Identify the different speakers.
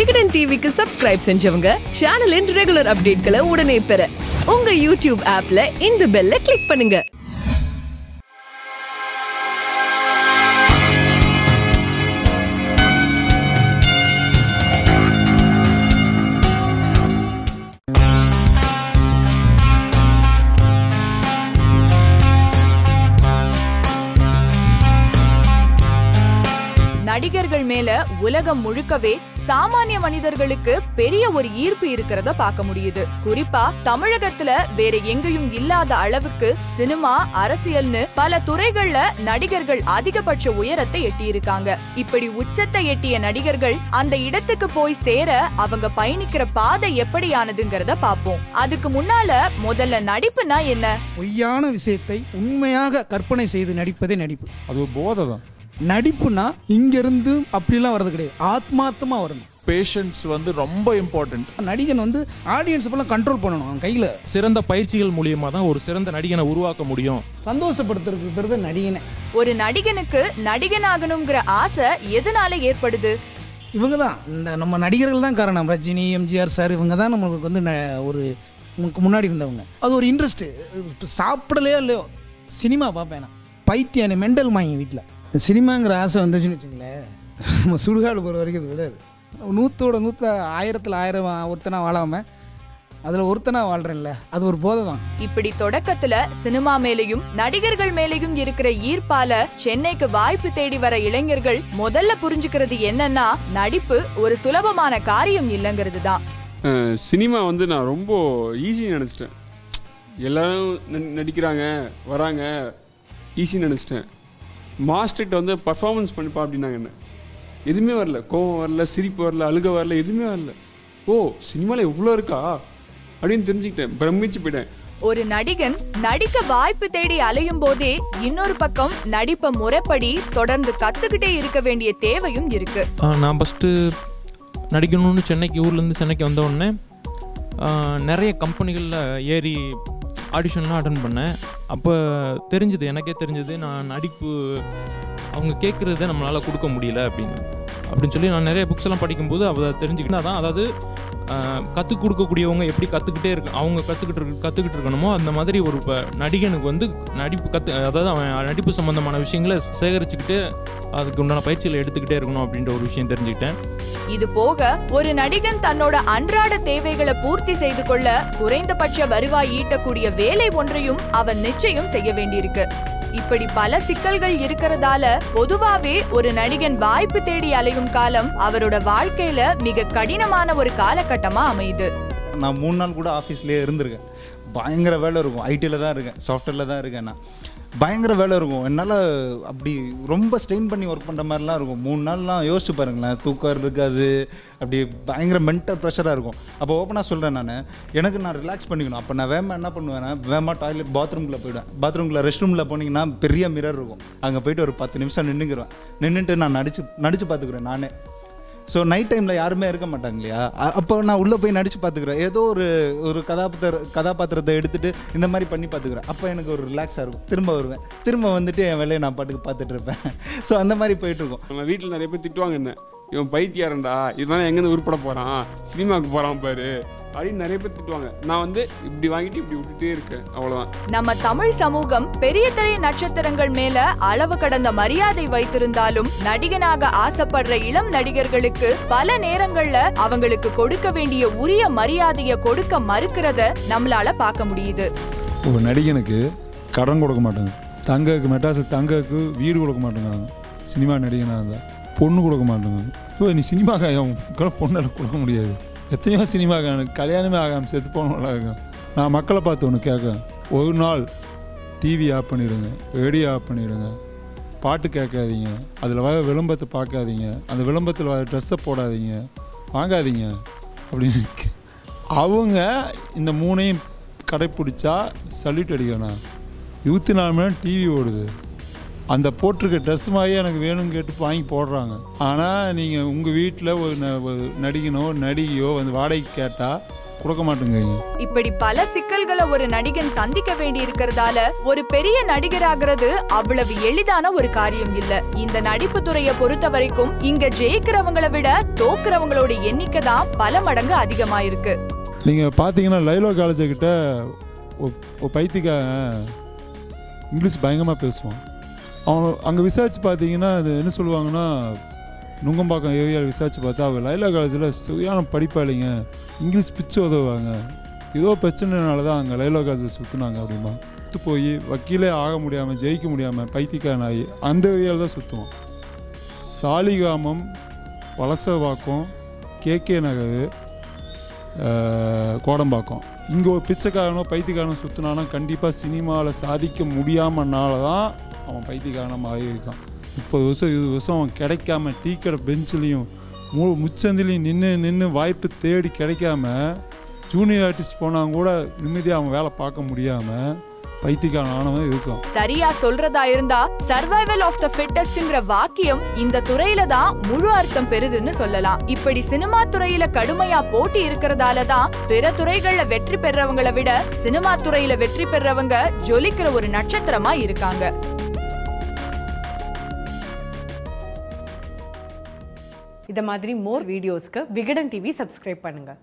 Speaker 1: விகடன் டிவிக்கு சப்ஸ்கிரைப் செஞ்சவங்க சேனலின் ரெகுலர் அப்டேட்களை உடனே பெற உங்க யூடியூப் ஆப்ல இந்த பெல்ல கிளிக் பண்ணுங்க.
Speaker 2: நடிகர்கள் மேல உலகம் முழுக்கவே சாமானிய மனிதர்களுக்கு பெரிய ஒரு ஈர்ப்பு இருக்கிறத பார்க்க முடியுது. குறிப்பா தமிழகத்துல வேற எங்கேயும் இல்லாத அளவுக்கு சினிமா அரசியல்னு பல துறைகள்ல நடிகர்கள் அதிகபட்ச உயரத்தை எட்டியிருக்காங்க. இப்படி உச்சத்தை எட்டிய நடிகர்கள் அந்த இடத்துக்கு போய் சேர அவங்க பயணிக்கிற பாதை எப்படியானதுங்கிறத பார்ப்போம். அதுக்கு முன்னால முதல்ல நடிப்புனா என்ன?
Speaker 3: பொய்யான விஷயத்தை உண்மையாக கற்பனை செய்து நடிப்பதே நடிப்பு.
Speaker 4: அது ஒரு போதை தான்.
Speaker 3: நடிப்புனா இங்கிருந்து அப்படிலாம் வர்றது கிடையாது. ஆத்மார்த்தமா வரணும்.
Speaker 4: பேஷன்ஸ் வந்து ரொம்ப இம்பார்ட்டன்ட்
Speaker 3: நடிகன் வந்து ஆடியன்ஸ் எல்லாம் கண்ட்ரோல் பண்ணணும் அவன் கையில.
Speaker 5: சிறந்த பயிற்சிகள் மூலியமா தான் ஒரு சிறந்த நடிகனை உருவாக்க முடியும்.
Speaker 3: தான் நடிகனே.
Speaker 2: ஒரு நடிகனுக்கு நடிகனாகணுங்கிற ஆசை எதனால ஏற்படுது?
Speaker 3: இவங்க தான் இந்த நம்ம நடிகர்கள் தான் காரணம். ரஜினி எம்ஜிஆர் சார் இவங்க தான் நம்மளுக்கு வந்து ந- ஒரு முன்னாடி இருந்தவங்க. அது ஒரு இன்ட்ரெஸ்ட் சாப்பிடலையோ இல்லையோ சினிமா பார்ப்பேன் நான். பைத்தியானே மெண்டல் மாங்க வீட்டில் சினிமாங்கிற ஆசை வந்துச்சுன்னு வச்சுங்களேன். நம்ம சுடுகாடு போகிற வரைக்கும் அது விடாது. நூற்றோட நூற்ற ஆயிரத்தில் ஆயிரம் ஒருத்தனா வாழாமல் அதில் ஒருத்தனா வாழ்கிறேன்ல அது ஒரு போதை தான்.
Speaker 2: இப்படி தொடக்கத்துல சினிமா மேலையும் நடிகர்கள் மேலையும் இருக்கிற ஈர்ப்பால சென்னைக்கு வாய்ப்பு தேடி வர இளைஞர்கள் முதல்ல புரிஞ்சுக்கிறது என்னன்னா நடிப்பு ஒரு சுலபமான காரியம் இல்லைங்கிறது தான்.
Speaker 6: சினிமா வந்து நான் ரொம்ப ஈஸி நினச்சிட்டேன். எல்லாரும் ந- நடிக்கிறாங்க வராங்க ஈஸி நினச்சிட்டேன். மாஸ்டர்கிட்ட வந்து பர்ஃபார்மன்ஸ் பண்ணிப்பா அப்படின்னாங்க என்ன? எதுவுமே வரல. கோவம் வரல சிரிப்பு வரல அழுக வரல எதுவுமே வரல. ஓ சினிமாவில் இவ்வளோ இருக்கா? அப்படின்னு தெரிஞ்சுக்கிட்டேன். பிரமிச்சு போயிட்டேன்.
Speaker 2: ஒரு நடிகன் நடிக்க வாய்ப்பு தேடி அலையும் போதே இன்னொரு பக்கம் நடிப்பை முறைப்படி தொடர்ந்து கத்துக்கிட்டே இருக்க வேண்டிய தேவையும் இருக்கு.
Speaker 5: நான் ஃபஸ்ட்டு நடிக்கணும்னு சென்னைக்கு ஊர்லேருந்து சென்னைக்கு வந்த உடனே நிறைய கம்பெனிகளில் ஏறி ஆடிஷன்லாம் அட்டன் பண்ணேன். அப்போ தெரிஞ்சுது எனக்கே தெரிஞ்சது நான் நடிப்பு அவங்க கேட்குறத நம்மளால் கொடுக்க முடியல அப்படின்னு. அப்படின்னு சொல்லி நான் நிறைய புக்ஸ் எல்லாம் படிக்கும்போது அதை தெரிஞ்சுக்கிட்டா தான். அதாவது கற்றுக் கொடுக்கக்கூடியவங்க எப்படி கற்றுக்கிட்டே இருக்கு அவங்க கற்றுக்கிட்டு இருக்கு கற்றுக்கிட்டு இருக்கணுமோ அந்த மாதிரி ஒரு இப்போ நடிகனுக்கு வந்து நடிப்பு கற்று அதாவது அவன் நடிப்பு சம்மந்தமான விஷயங்களை சேகரிச்சுக்கிட்டு அதுக்கு உண்டான பயிற்சிகளை எடுத்துக்கிட்டே இருக்கணும் அப்படின்ற ஒரு விஷயம் தெரிஞ்சுக்கிட்டேன்.
Speaker 2: இது போக ஒரு நடிகன் தன்னோட அன்றாட தேவைகளை பூர்த்தி செய்து கொள்ள குறைந்தபட்ச வருவாய் ஈட்டக்கூடிய வேலை ஒன்றையும் அவன் நிச்சயம் செய்ய வேண்டியிருக்கு. இப்படி பல சிக்கல்கள் இருக்கிறதால பொதுவாவே ஒரு நடிகன் வாய்ப்பு தேடி அலையும் காலம் அவரோட வாழ்க்கையில மிக கடினமான ஒரு காலகட்டமா அமையுது.
Speaker 7: நான் மூணு நாள் கூட ஆஃபீஸ்லேயே இருந்திருக்கேன். பயங்கர வேலை இருக்கும். ஐடியில் தான் இருக்கேன். சாஃப்ட்வேரில் தான் இருக்கேன் நான். பயங்கர வேலை இருக்கும். என்னால் அப்படி ரொம்ப ஸ்ட்ரெயின் பண்ணி ஒர்க் பண்ணுற மாதிரிலாம் இருக்கும். மூணு நாள்லாம் யோசிச்சு பாருங்களேன். தூக்கம் இருக்காது. அப்படி பயங்கர மென்டல் ப்ரெஷராக இருக்கும். அப்போ ஓப்பனாக சொல்கிறேன் நான். எனக்கு நான் ரிலாக்ஸ் பண்ணிக்கணும். அப்போ நான் வேமா என்ன பண்ணுவேன்னா வேமா டாய்லெட் பாத்ரூம்குள்ளே போயிடுவேன். பாத்ரூம்குள்ளே ரெஸ்ட் ரூமில் போனீங்கன்னா பெரிய மிரர் இருக்கும். அங்கே போயிட்டு ஒரு பத்து நிமிஷம் நின்றுக்குருவேன் நின்றுட்டு நான் நடிச்சு நடிச்சு பார்த்துக்குறேன் நானே. ஸோ நைட் டைமில் யாருமே இருக்க மாட்டாங்க இல்லையா அப்போ நான் உள்ளே போய் நடித்து பார்த்துக்கிறேன் ஏதோ ஒரு ஒரு கதாபாத்திர கதாபாத்திரத்தை எடுத்துட்டு இந்த மாதிரி பண்ணி பார்த்துக்கிறேன் அப்போ எனக்கு ஒரு ரிலாக்ஸாக இருக்கும். திரும்ப வருவேன். திரும்ப வந்துட்டு என் வேலையை நான் பாட்டுக்கு பார்த்துட்டு இருப்பேன். ஸோ அந்த மாதிரி போயிட்டுருக்கும்
Speaker 6: நம்ம வீட்டில் நிறைய பேர் திட்டுவாங்க என்ன? இவன் பைத்தியாரண்டா இதனால எங்கேருந்து உருப்பட போகிறான் சினிமாவுக்கு போகிறான் பாரு. அப்படின்னு நிறைய பேர் திட்டுவாங்க. நான் வந்து இப்படி வாங்கிட்டு இப்படி விட்டுட்டே இருக்கேன். அவ்வளோதான்
Speaker 2: நம்ம தமிழ் சமூகம் பெரிய திரை நட்சத்திரங்கள் மேல அளவு கடந்த மரியாதை வைத்திருந்தாலும் நடிகனாக ஆசைப்படுற இளம் நடிகர்களுக்கு பல நேரங்கள்ல அவங்களுக்கு கொடுக்க வேண்டிய உரிய மரியாதையை கொடுக்க மறுக்கிறத நம்மளால பார்க்க முடியுது.
Speaker 4: ஒரு நடிகனுக்கு கடன் கொடுக்க மாட்டாங்க தங்கக்கு மெட்ராஸ் தங்கக்கு வீடு கொடுக்க மாட்டேங்கிறாங்க. சினிமா நடிகனாக இருந்தால் பொண்ணு கொடுக்க மாட்டேங்க இப்போ நீ சினிமாக்காக பொண்ணெல்லாம் கொடுக்க முடியாது. எத்தனையோ சினிமாக்கான கல்யாணமே ஆகாமல் செத்து போனவங்களாக நான் மக்களை பார்த்து ஒன்று கேட்கேன் ஒரு நாள் டிவி ஆஃப் பண்ணிவிடுங்க ரேடியோ ஆஃப் பண்ணிவிடுங்க பாட்டு கேட்காதீங்க. அதில் வர விளம்பரத்தை பார்க்காதீங்க. அந்த விளம்பரத்தில் வர ட்ரெஸ்ஸை போடாதீங்க. வாங்காதீங்க. அப்படின்னு அவங்க இந்த மூணையும் கடைப்பிடிச்சா சல்யூட் அடிக்கணும். இருபத்தி நாலு மணி நேரம் டிவி ஓடுது. அந்த போட்டிருக்க ட்ரெஸ் மாதிரியே எனக்கு வேணும்னு கேட்டு வாங்கி போடுறாங்க. ஆனால் நீங்கள் உங்கள் வீட்டில் ஒரு நடிகனோ நடிகையோ வந்து வாடகைக்கு கேட்டால் கொடுக்க மாட்டேங்கிறீங்க.
Speaker 2: இப்படி பல சிக்கல்களை ஒரு நடிகன் சந்திக்க வேண்டி இருக்கிறதால ஒரு பெரிய நடிகராகிறது அவ்வளவு எளிதான ஒரு காரியம் இல்ல. இந்த நடிப்பு துறையை பொறுத்த வரைக்கும் இங்க ஜெயிக்கிறவங்களை விட தோக்குறவங்களோட எண்ணிக்கை தான் பல மடங்கு அதிகமா இருக்கு
Speaker 4: நீங்கள் பார்த்தீங்கன்னா லைலோ காலேஜை கிட்ட பைத்தியக்காரன் இங்கிலீஷ் பயங்கரமாக பேசுவான். அவங்க அங்கே விசாரித்து பார்த்தீங்கன்னா அது என்ன சொல்லுவாங்கன்னா நுங்கம்பாக்கம் ஏரியாவில் விசாரித்து பார்த்தா அவள் லைலா காலேஜில் சரியான படிப்பாளிங்க இங்கிலீஷ் பிச்சு உதவுவாங்க. ஏதோ பிரச்சனைனால தான் அங்கே லைலா காலேஜில் சுற்றுனாங்க அப்படிமா சுற்று போய் வக்கீலே ஆக முடியாமல் ஜெயிக்க முடியாமல் பைத்தியக்காரன் ஆகி அந்த ஏரியாவில் தான் சுற்றுவோம் சாலிகாமம் வலசவாக்கம் கே நகர் கோடம்பாக்கம். இங்கே ஒரு பிச்சைக்காரனோ பைத்தியக்காரனோ சுற்றினானா கண்டிப்பாக சினிமாவில் சாதிக்க முடியாமனால தான் அவன் பைத்தியக்காரனாக ஆகியிருக்கான் முப்பது வருஷம் இருபது வருஷம் அவன் கிடைக்காம டீ கடை பெஞ்சிலையும் மு முச்சந்திலையும் நின்று நின்று வாய்ப்பு தேடி கிடைக்காம ஜூனியர் ஆர்டிஸ்ட் போனாங்க கூட நிம்மதியாக அவன் வேலை பார்க்க முடியாமல் பைத்தியக்காரன் ஆனவன் இருக்கான்.
Speaker 2: சரியா சொல்றதா இருந்தா சர்வைவல் ஆஃப் த ஃபிட்டஸ்ட்ங்கிற வாக்கியம் இந்த துறையில தான் முழு அர்த்தம் பெறுதுன்னு சொல்லலாம். இப்படி சினிமா துறையில கடுமையா போட்டி இருக்கிறதால தான் பிற துறைகள்ல வெற்றி பெறவங்களை விட சினிமா துறையில வெற்றி பெறவங்க ஜொலிக்கிற ஒரு நட்சத்திரமா இருக்காங்க.
Speaker 8: இதை மாதிரி மோர் வீடியோஸ்க்கு விகடன் டிவி சப்ஸ்கிரைப் பண்ணுங்கள்